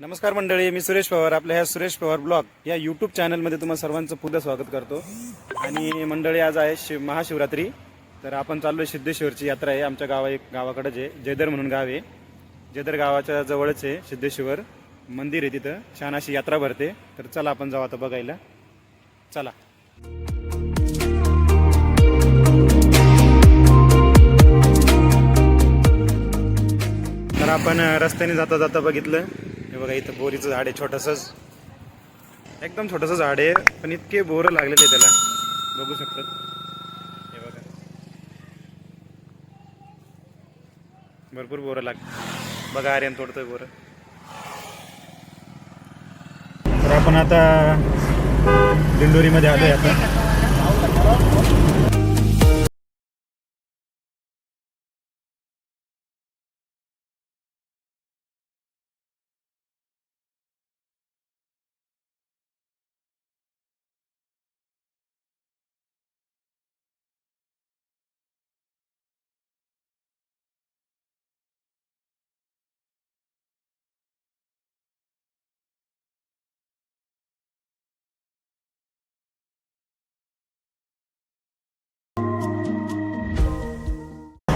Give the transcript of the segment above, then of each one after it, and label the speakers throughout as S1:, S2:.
S1: नमस्कार मंडळी मी सुरेश पवार. आपल्या ह्या सुरेश पवार ब्लॉग या यूट्यूब चॅनलमध्ये तुम्हाला सर्वांचं पुन्हा स्वागत करतो. आणि मंडळी आज आहे शिव महाशिवरात्री. तर आपण चाललो आहे सिद्धेश्वरची यात्रा आहे. आमच्या गावा एक गावाकडंच जे जयदर म्हणून गाव आहे. जयदर गावाच्या जवळच आहे सिद्धेश्वर मंदिर आहे तिथं. छान अशी यात्रा भरते. तर चला आपण जाऊ आता बघायला. चला. तर आपण रस्त्याने जाता जाता बघितलं. हे बघा इथं बोरीचं झाड आहे छोटंसंच. एकदम छोटंसं झाड आहे पण इतके बोरं लागलेले आहे त्याला. बघू शकतात हे बघा. भरपूर बोरं लाग बघा आर्यन तोडतोय बोरं. तर आपण आता दिंडोरीमध्ये आलोय आता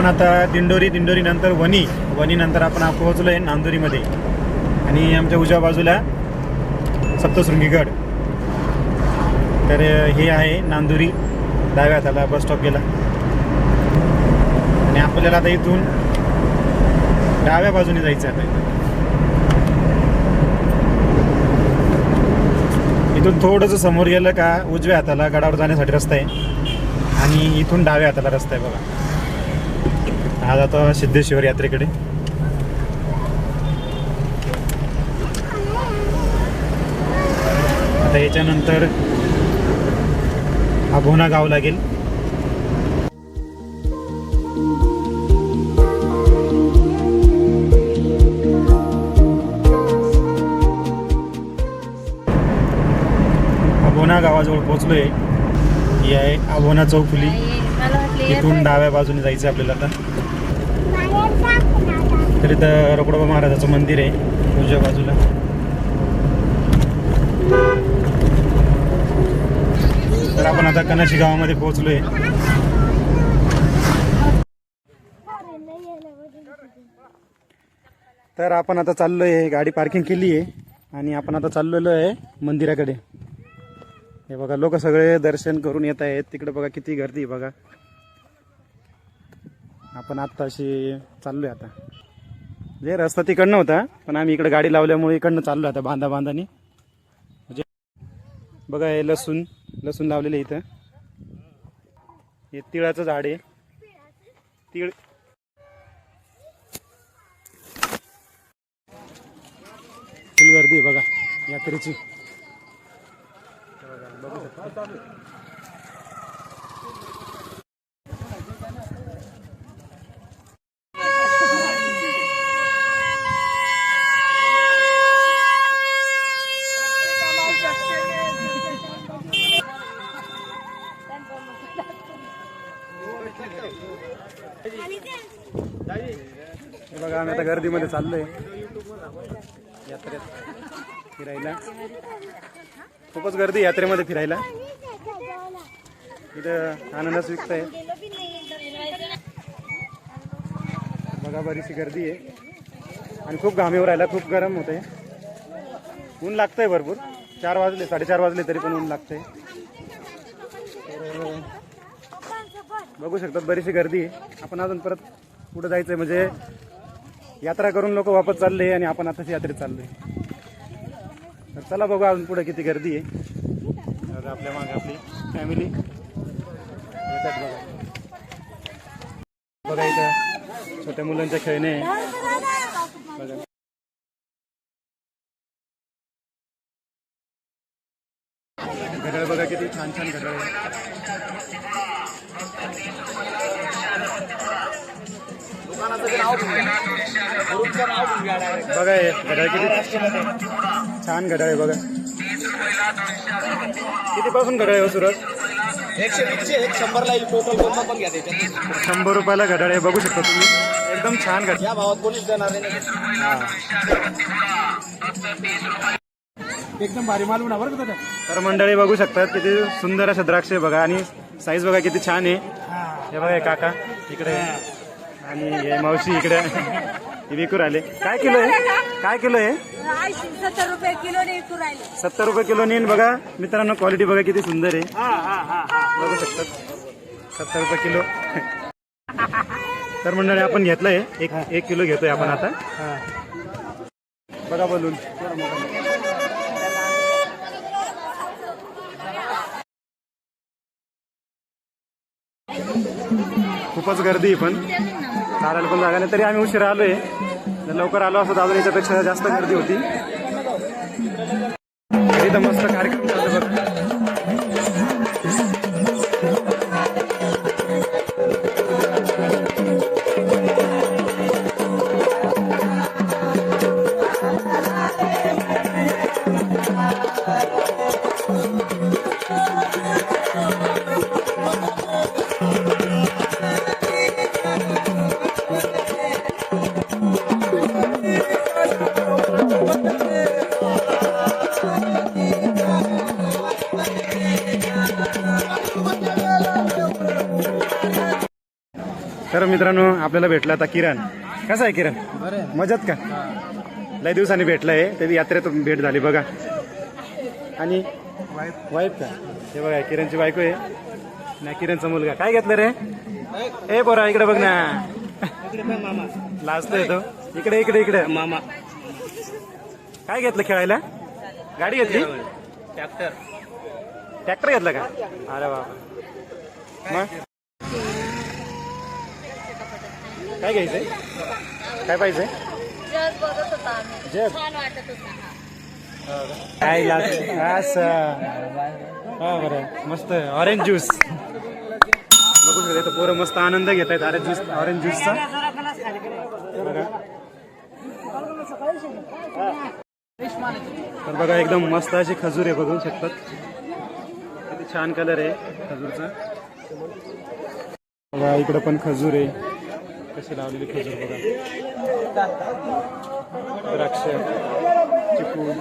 S1: आपण आता दिंडोरी दिंडोरीनंतर वणी वणीनंतर आपण पोहोचलो आहे नांदुरीमध्ये. आणि आमच्या उजव्या बाजूला सप्तशृंगीगड. तर हे आहे नांदुरी डाव्या हाताला बस स्टॉप गेला. आणि आपल्याला आता इथून डाव्या बाजूने जायचं आहे आता. इथून थोडंसं समोर गेलं का उजव्या हाताला गडावर जाण्यासाठी रस्ता आहे. आणि इथून डाव्या हाताला रस्ता आहे बघा. आज आता सिद्धेश्वर यात्रेकडे. आता याच्यानंतर अभोना गाव लागेल. अभोना गावाजवळ पोहोचलोय. ही आहे अभोना चौफुली. इथून डाव्या बाजूने जायचं आपल्याला आता. तर इथं रोकडोबा महाराजाचं मंदिर आहे उजव्या बाजूला. तर आपण आता कनाशी गावामध्ये पोहोचलोय. तर आपण आता चाललोय गाडी पार्किंग केली आहे आणि आपण आता चाललेलो आहे मंदिराकडे. हे बघा लोक सगळे दर्शन करून येत आहेत. तिकडे बघा किती गर्दी आहे बघा. आपण आत्ता अशी चाललोय आता. म्हणजे रस्ता तिकडनं होता पण आम्ही इकडे गाडी लावल्यामुळे इकडनं चाललो आता बांधा बांधानी म्हणजे बघा हे लसूण लसूण लावलेलं आहे इथं. हे तिळाचं झाड आहे. तिळ फुल गर्दी आहे बघा यात्रेची. बघू शकता बघा आम्ही आता गर्दीमध्ये चाललोय. यात्रेत फिरायला. खूपच गर्दी आहे यात्रेमध्ये फिरायला. इथं अननस विकताय बघा बरीचशी गर्दी आहे. आणि खूप घामेवर राहिला खूप गरम होत आहे ऊन लागतंय भरपूर. चार वाजले साडेचार वाजले तरी पण ऊन लागतंय. तर बघू शकतात बरीचशी गर्दी आहे. आपण अजून परत पुढे जायचंय? म्हणजे यात्रा करून लोक वापस चालले आणि आपण आताच यात्रेत चाललोय. तर चला बघू अजून पुढे किती गर्दी आहे. तर आपल्या मागे आपली फॅमिली येतात बघा. बघा इथं छोट्या मुलांच्या खेळणे. बघा घड्याळ बघा किती छान छान घड्याळ बघा हे घड्याळ किती छान घड्याळ आहे बघा. किती पासून घड्याळ आहे हो सुरत
S2: एकशे वीसचे एक शंभरला येईल टोटल कोणता पण घ्या त्याच्यात.
S1: शंभर रुपयाला घड्याळ आहे बघू शकता तुम्ही. एकदम छान घड्याळ.
S2: या भावात कोणीच देणार नाही. एकदम भारी माल बरं का दादा?
S1: तर मंडळी बघू शकतात किती सुंदर अशा द्राक्ष आहे बघा. आणि साईज बघा किती छान आहे. हे. बघा हे काका इकडे. आणि हे मावशी इकडे विकू राहिले. काय किलो आहे? काय किलो आहे?
S3: सत्तर रुपये किलो ने विकू राहिले.
S1: सत्तर रुपये किलो नेन बघा. मित्रांनो क्वालिटी बघा किती सुंदर आहे. बघू शकतात सत्तर रुपये किलो. तर मंडळी आपण घेतलंय. एक एक किलो घेतोय आपण आता. बघा बोलून. खूपच गर्दी आहे पण. चालायला पण जागा नाही तरी आम्ही उशीर आलोय. लवकर आलो असतो अजून याच्यापेक्षा जास्त गर्दी होती. इथं मस्त कार्यक्रम चालतो बघ. तर मित्रांनो आपल्याला भेटला आता किरण. कसा आहे किरण? मजात का? लय दिवसांनी भेटलाय तरी यात्रेत भेट झाली बघा. आणि वाईफ. का? हे बघा किरणची बायको आहे. ना किरणचा मुलगा. काय घेतलं रे? ए बोरा इकडे बघ ना. लाजतोय तो. इकडे इकडे इकडे.
S2: मामा.
S1: काय घेतलं खेळायला? गाडी घेतली?
S2: ट्रॅक्टर.
S1: ट्रॅक्टर घेतला का? अरे बाबा मग? काय घ्यायचंय? काय पाहिजे?
S3: जग बघत होता आम्ही.
S1: जग?
S3: छान वाटत होता.
S1: काय लाग असं. हा बरं. मस्त. ऑरेंज ज्यूस बघू शकता इथं पोरं मस्त आनंद घेत आहेत ऑरेंज ज्यूस ऑरेंज ज्यूसचा बघा. तर बघा एकदम मस्त अशी खजूर आहे बघू शकतात. किती छान कलर आहे खजूरचा. बघा इकडं पण खजूर आहे. कशी लावलेली खजूर बघा. द्राक्ष चिकू.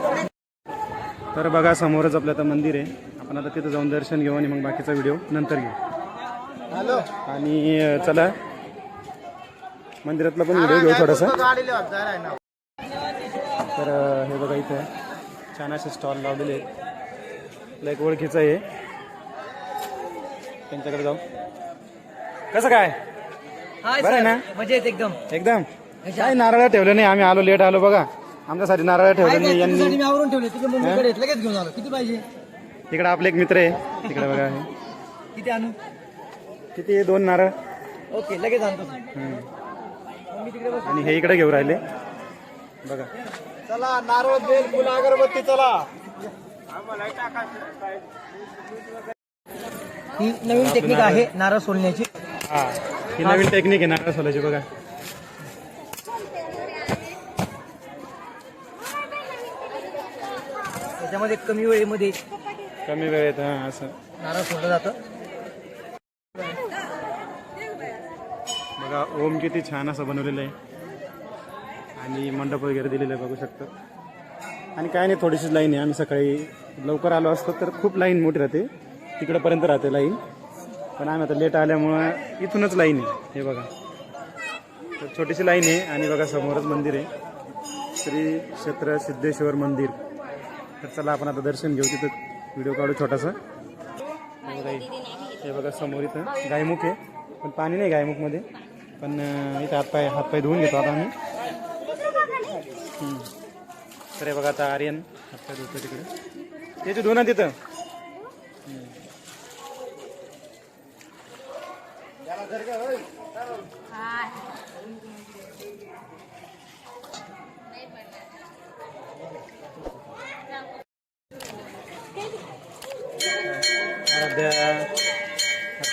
S1: तर बघा समोरच आपलं आता मंदिर आहे. आपण आता तिथं जाऊन दर्शन घेऊ आणि मग बाकीचा व्हिडिओ नंतर घेऊ.
S2: हॅलो.
S1: आणि चला. मंदिरातला पण व्हिडिओ घेऊ थोडासा. तर हे बघा इथं. छान असे स्टॉल लावलेले आहेत. एक ओळखीचं आहे. त्यांच्याकडे जाऊ. कसं काय? बरं आहे ना?
S2: मजेत एकदम.
S1: एकदम? काय नारळ ठेवलं नाही आम्ही आलो लेट आलो बघा. आमच्यासाठी नारळ ठेवलं नाही यांनी.
S2: मी आवरून ठेवले. तिकडे लगेच घेऊन आलो. किती पाहिजे?
S1: तिकडे आपले एक मित्र आहे. तिकडे बघा. हे.
S2: किती आणू?
S1: किती दोन नारळ.
S2: ओके लगेच आणतो.
S1: हम्म. आणि हे इकडे घेऊ राहिले. बघा.
S2: चला नारळ बेल फुलं अगरबत्ती चला. ही नवीन टेक्निक आहे नारळ सोलण्याची.
S1: हा. ही नवीन टेक्निक आहे नारळ सोलायची बघा.
S2: त्याच्यामध्ये कमी वेळेमध्ये
S1: कमी वेळेत हा असं.
S2: नारळ सोडलं जातं.
S1: बघा ओम किती छान असं बनवलेलं आहे. आणि मंडप वगैरे दिलेलं आहे बघू शकतो. आणि काय नाही थोडीशीच लाईन आहे. आम्ही सकाळी लवकर आलो असतो तर खूप लाईन मोठी राहते. तिकडंपर्यंत राहते लाईन पण आम्ही आता लेट आल्यामुळं इथूनच लाईन आहे. हे बघा. तर छोटीशी लाईन आहे आणि बघा समोरच मंदिर आहे. श्री क्षेत्र सिद्धेश्वर मंदिर. तर चला आपण आता दर्शन घेऊ. तिथं व्हिडिओ काढू छोटासा. हे बघा हे- बघा समोर इथं गायमुख आहे. पण पाणी नाही गायमुखमध्ये. पण इथं हातपाय हातपाय धुवून घेतो आता आम्ही. तर हे बघा आता आर्यन. हातपाय धुतो तिकडे. त्याची धुवून तिथं.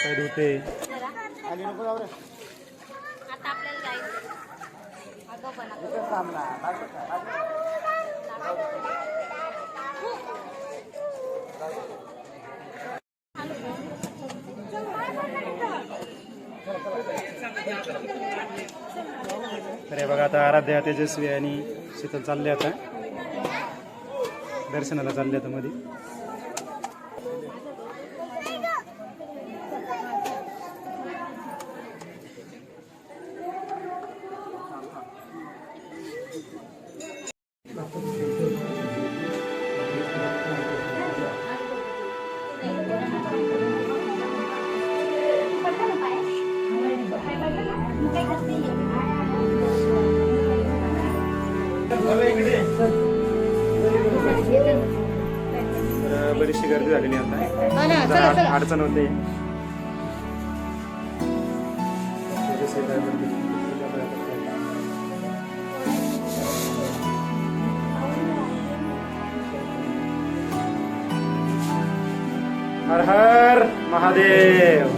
S1: काय धुते अरे बघा आता आराध्या तेजस्वी आणि शीतल चालले आता. दर्शनाला चालले आता मध्ये अडचण होते. हर हर महादेव.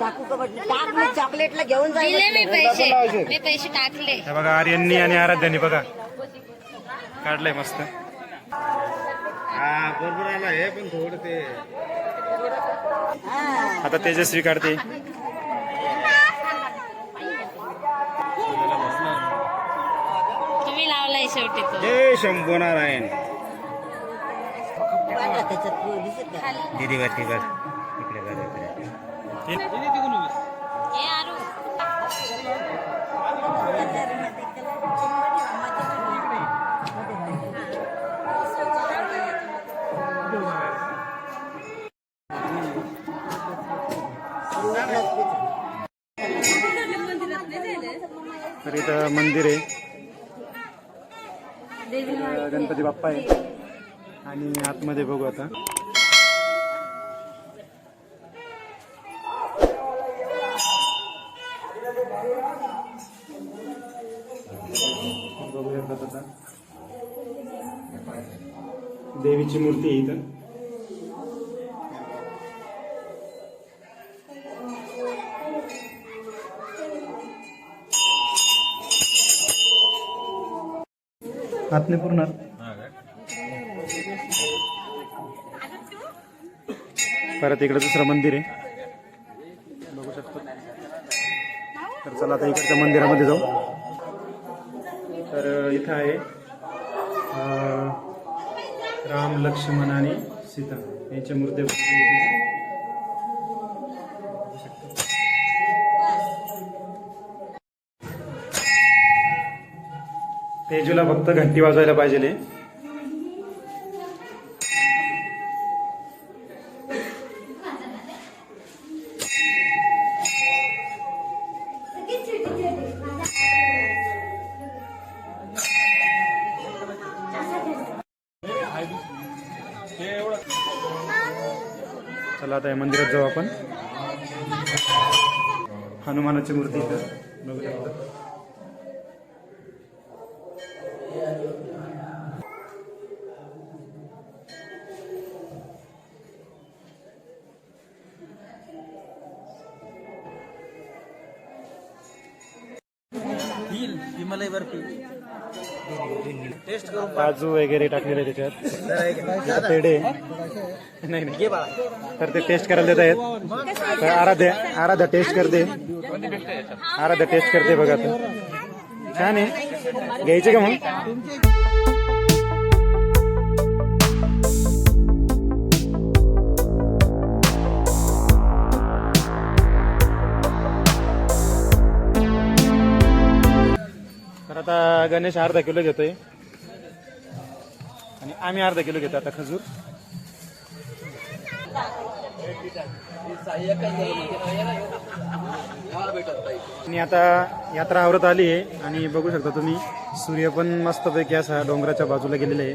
S4: टाकू का म्हटलं टाक मी चॉकलेटला घेऊन जाईल
S3: दिले मी पैसे. मी पैसे टाकले.
S1: हे बघा आर्यननी आणि आराध्यानी बघा. काढलंय मस्त.
S2: बरोबर आला. हे पण थोडं ते.
S1: आता तेजस्वी काढते.
S3: तुम्ही लावलाय शेवटी तो.
S2: जय शंभू नारायण.
S4: त्याच्यात दिसत
S2: दिदी बस
S3: हे
S1: तर इथं मंदिर आहे इथं गणपती बाप्पा आहे आणि आतमध्ये बघू आता देवीची मूर्ती आहे इथं. हात नाही पुरणार परत इकडे दुसरं मंदिर आहे. बघू शकतो. तर चला आता इकडच्या मंदिरामध्ये जाऊ. तर इथं आहे राम लक्ष्मण आणि सीता यांच्या मूर्ती तेजूला फक्त घंटी वाजवायला पाहिजे. आता या मंदिरात जाऊ आपण. हनुमानाची मूर्ती इथं बघू शकता.
S2: रसमलाई बर्फी टेस्ट करून
S1: काजू वगैरे टाकलेले आहे त्याच्यात. पेढे. नाही नाही
S2: घे बाळा.
S1: तर ते टेस्ट करायला देत आहेत. तर आराध्या आराध्या टेस्ट करते. आराध्या टेस्ट करते बघा आता. छान आहे. घ्यायचे का मग? तर आता गणेश अर्धा किलो घेतोय. आणि आम्ही अर्धा किलो घेतो आता खजूर. आणि आता यात्रा आवरत आली आहे आणि बघू शकता तुम्ही सूर्य पण मस्तपैकी असा डोंगराच्या बाजूला गेलेला आहे.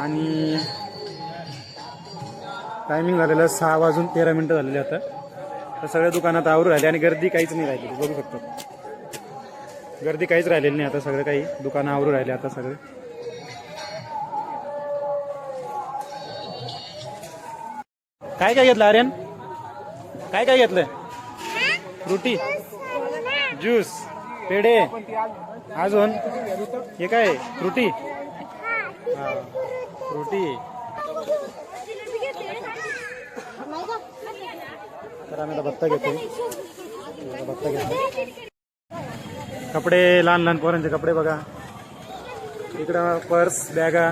S1: आणि टायमिंग झालेलं सहा वाजून तेरा मिनिटं झालेले आता. तर सगळ्या दुकानात आवरू राहिले आणि गर्दी काहीच नाही राहिली बघू शकतो. गर्दी काहीच राहिलेली नाही आता सगळं काही दुकानं आवरून राहिले आता सगळे. काय काय घेतलं आर्यन? काय काय घेतलंय? रोटी? ज्यूस? पेढे? अजून? हे काय? रोटी? रोटी. तर आम्ही आता बत्ता घेतो बत्ता घेतो कपडे लहान लहान पोरांचे कपडे बघा. इकडं पर्स बॅगा.